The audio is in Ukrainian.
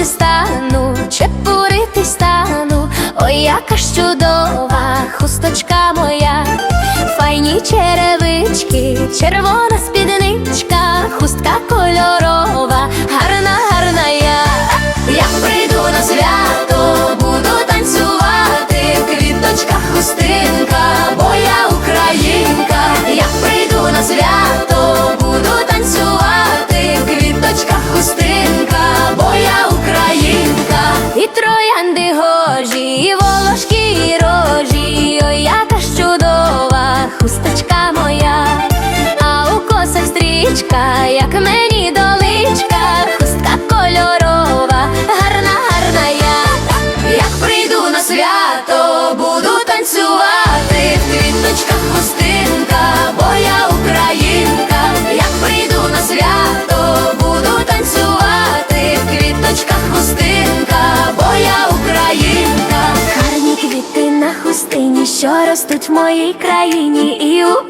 дістану, чепурити стану, ой, яка ж чудова хусточка моя, файні черевички, червона спідничка, як мені доличка, хустка кольорова, гарна, гарна я. Як прийду на свято, буду танцювати, в квіточках хустинка, бо я українка. Як прийду на свято, буду танцювати, в квіточках хустинка, бо я українка. Гарні квіти на хустині, що ростуть в моїй країні, і у